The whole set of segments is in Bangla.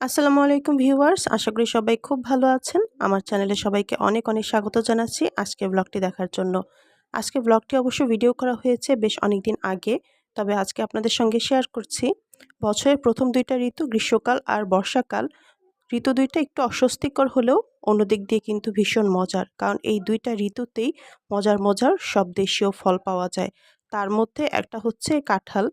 আসসালামু আলাইকুম ভিউয়ার্স, আশা করি সবাই খুব ভালো আছেন। আমার চ্যানেলে সবাইকে অনেক অনেক স্বাগত জানাচ্ছি আজকে ব্লগটি দেখার জন্য। আজকে ব্লগটি অবশ্য ভিডিও করা হয়েছে বেশ অনেক দিন আগে, তবে আজকে আপনাদের সঙ্গে শেয়ার করছি। বছরের প্রথম দুইটা ঋতু, গ্রীষ্মকাল আর বর্ষাকাল। ঋতু দুইটা একটু অস্বস্তিকর হলেও অন্যদিক দিয়ে কিন্তু ভীষণ মজার, কারণ এই দুইটা ঋতুতেই মজার মজার সব দেশীয় ফল পাওয়া যায়। তার মধ্যে একটা হচ্ছে কাঁঠাল।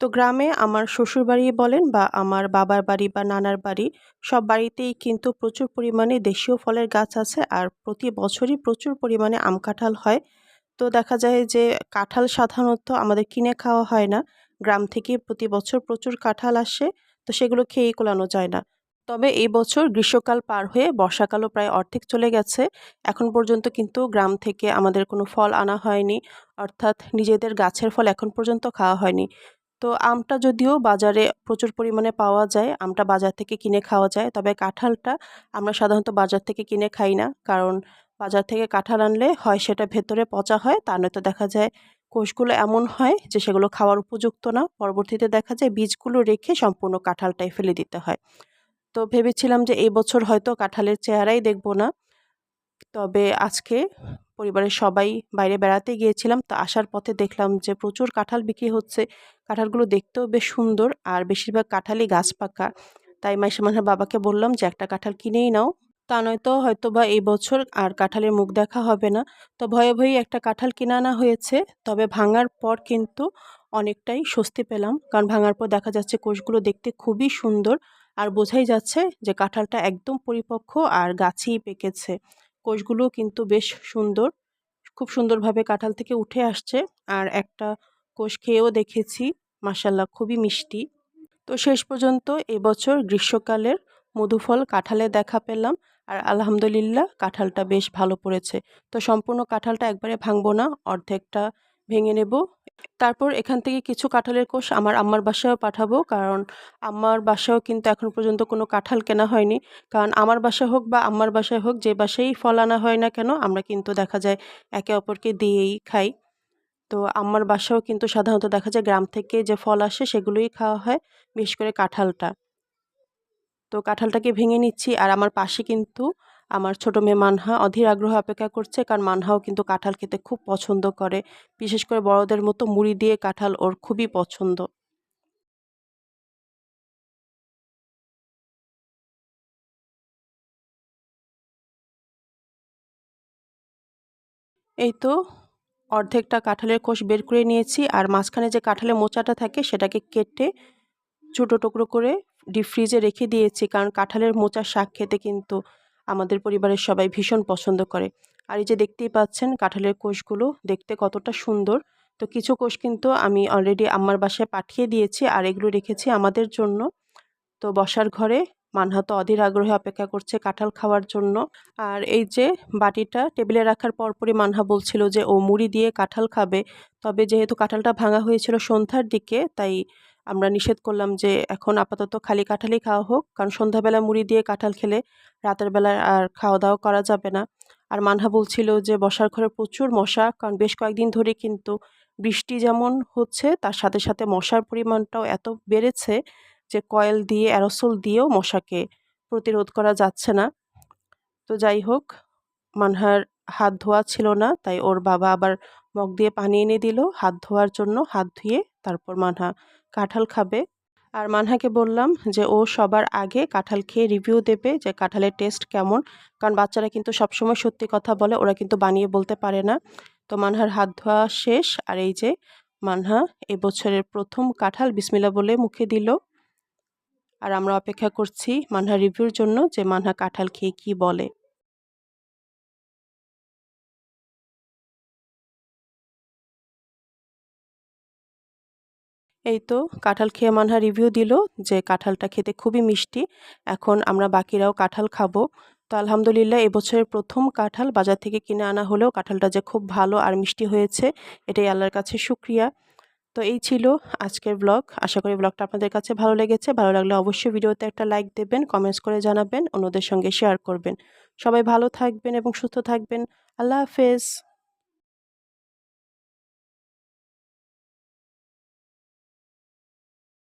তো গ্রামে আমার শ্বশুরবাড়ি বলেন বা আমার বাবার বাড়ি বা নানার বাড়ি, সব বাড়িতেই কিন্তু প্রচুর পরিমাণে দেশীয় ফলের গাছ আছে আর প্রতি বছরই প্রচুর পরিমাণে আম কাঁঠাল হয়। তো দেখা যায় যে কাঁঠাল সাধারণত আমাদের কিনে খাওয়া হয় না। গ্রাম থেকে প্রতি বছর প্রচুর কাঁঠাল আসে, তো সেগুলো খেয়েই কোলানো যায় না। তবে এই বছর গ্রীষ্মকাল পার হয়ে বর্ষাকালও প্রায় অর্ধেক চলে গেছে। এখন পর্যন্ত কিন্তু গ্রাম থেকে আমাদের কোনো ফল আনা হয়নি, অর্থাৎ নিজেদের গাছের ফল এখন পর্যন্ত খাওয়া হয়নি। তো আমটা যদিও বাজারে প্রচুর পরিমাণে পাওয়া যায়, আমটা বাজার থেকে কিনে খাওয়া যায়, তবে কাঁঠালটা আমরা সাধারণত বাজার থেকে কিনে খাই না। কারণ বাজার থেকে কাঁঠাল আনলে হয় সেটা ভেতরে পচা হয়, তা নয়তো দেখা যায় কোষগুলো এমন হয় যে সেগুলো খাওয়ার উপযুক্ত না। পরবর্তীতে দেখা যায় বীজগুলো রেখে সম্পূর্ণ কাঁঠালটাই ফেলে দিতে হয়। তো ভেবেছিলাম যে এই বছর হয়তো কাঁঠালের চেহারাই দেখব না। তবে আজকে পরিবারের সবাই বাইরে বেড়াতে গিয়েছিলাম। তো আসার পথে দেখলাম যে প্রচুর কাঁঠাল বিক্রি হচ্ছে। কাঁঠালগুলো দেখতেও বেশ সুন্দর আর বেশিরভাগ কাঁঠালই গাছ পাকা। তাই মাইসা মানহার বাবাকে বললাম যে, একটা কাঁঠাল কিনেই নাও। তা নয়তো হয়তো বা এই বছর আর কাঁঠালের মুখ দেখা হবে না। তো ভয়ে ভয়ে একটা কাঁঠাল কিনে আনা হয়েছে। তবে ভাঙার পর কিন্তু অনেকটাই স্বস্তি পেলাম। কারণ ভাঙার পর দেখা যাচ্ছে কোষগুলো দেখতে খুবই সুন্দর। আর বোঝাই যাচ্ছে যে কাঁঠালটা একদম পরিপক্ক আর গাছেই পেকেছে। কোষগুলো কিন্তু বেশ সুন্দর। খুব সুন্দরভাবে কাঁঠাল থেকে উঠে আসছে। আর একটা কোষ খেয়েও দেখেছি মাসাল্লাহ খুবই মিষ্টি। তো শেষ পর্যন্ত এবছর গ্রীষ্মকালের মধুফল কাঁঠালে দেখা পেলাম। আর আলহামদুলিল্লাহ কাঁঠালটা বেশ ভালো পড়েছে। তো সম্পূর্ণ কাঁঠালটা একবারে ভাঙবো না, অর্ধেকটা ভেঙে নেব। তারপর এখান থেকে কিছু কাঁঠালের কোষ আমার আম্মার বাসায়ও পাঠাবো। কারণ আমার বাসায়ও কিন্তু এখন পর্যন্ত কোনো কাঁঠাল কেনা হয়নি। কারণ আমার বাসা হোক বা আম্মার বাসায় হোক, যে বাসায়ই ফল আনা হয় না কেন, আমরা কিন্তু দেখা যায় একে অপরকে দিয়েই খাই। তো আম্মার বাসাও কিন্তু সাধারণত দেখা যায় গ্রাম থেকে যে ফল আসে সেগুলোই খাওয়া হয়, বিশেষ করে কাঁঠালটা। তো কাঁঠালটাকে ভেঙে নিচ্ছি। আর আমার পাশে কিন্তু আমার ছোট মেয়ে মানহা অধীর আগ্রহ অপেক্ষা করছে কারণ মানহাও কিন্তু কাঁঠাল খেতে খুব পছন্দ করে। বিশেষ করে বড়দের মতো মুড়ি দিয়ে কাঁঠাল ওর খুবই পছন্দ। এই তো অর্ধেকটা কাঁঠালের কোষ বের করে নিয়েছি আর মাঝখানে যে কাঁঠালের মোচাটা থাকে সেটাকে কেটে ছোটো টুকরো করে ডিপ ফ্রিজে রেখে দিয়েছি কারণ কাঁঠালের মোচার শাক খেতে কিন্তু আমাদের পরিবারের সবাই ভীষণ পছন্দ করে। আর এই যে দেখতেই পাচ্ছেন, কাঁঠালের কোষগুলো দেখতে কতটা সুন্দর। তো কিছু কোষ কিন্তু আমি অলরেডি আমার বাসায় পাঠিয়ে দিয়েছি আর এগুলো রেখেছি আমাদের জন্য। তো বসার ঘরে মানহা তো অধীর আগ্রহে অপেক্ষা করছে কাঁঠাল খাওয়ার জন্য। আর এই যে বাটিটা টেবিলে রাখার পরপরই মানহা বলছিল যে ও মুড়ি দিয়ে কাঁঠাল খাবে। তবে যেহেতু কাঁঠালটা ভাঙা হয়েছিল সন্ধ্যার দিকে, তাই আমরা নিষেধ করলাম যে এখন আপাতত খালি কাঁঠালই খাওয়া হোক। কারণ সন্ধ্যাবেলা মুড়ি দিয়ে কাঁঠাল খেলে রাতের বেলায় আর খাওয়া দাওয়া করা যাবে না। আর মানহা বলছিল যে বসার ঘরে প্রচুর মশা, কারণ বেশ কয়েকদিন ধরে কিন্তু বৃষ্টি যেমন হচ্ছে, তার সাথে সাথে মশার পরিমাণটাও এত বেড়েছে যে কয়েল দিয়ে, অ্যারোসল দিয়েও মশাকে প্রতিরোধ করা যাচ্ছে না। তো যাই হোক, মানহার হাত ধোয়া ছিল না, তাই ওর বাবা আবার মগ দিয়ে পানি এনে দিল। হাত ধোয়ার জন্য হাত ধুয়ে তারপর মানহা কাঁঠাল খাবে। আর মানহাকে বললাম যে, ও সবার আগে কাঁঠাল খেয়ে রিভিউ দেবে যে কাঁঠালের টেস্ট কেমন। কারণ বাচ্চারা কিন্তু সবসময় সত্যি কথা বলে, ওরা কিন্তু বানিয়ে বলতে পারে না। তো মানহার হাত ধোয়া শেষ। আর এই যে মানহা এবছরের প্রথম কাঁঠাল বিসমিল্লা বলে মুখে দিল। আর আমরা অপেক্ষা করছি মানহা রিভিউর জন্য যে মানহা কাঁঠাল খেয়ে কি বলে। এই তো কাঁঠাল খেয়ে মানহা রিভিউ দিল যে কাঁঠালটা খেতে খুবই মিষ্টি। এখন আমরা বাকিরাও কাঁঠাল খাব। তো আলহামদুলিল্লাহ এবছরের প্রথম কাঁঠাল বাজার থেকে কিনে আনা হলেও কাঁঠালটা যে খুব ভালো আর মিষ্টি হয়েছে, এটাই আল্লাহর কাছে সুক্রিয়া তো এই ছিল আজকের ব্লগ আশা করি ব্লগটা আপনাদের কাছে ভালো লেগেছে। ভালো লাগলে অবশ্যই ভিডিওতে একটা লাইক দেবেন কমেন্টস করে জানাবেন, অন্যদের সঙ্গে শেয়ার করবেন। সবাই ভালো থাকবেন এবং সুস্থ থাকবেন। আল্লাহ হাফেজ।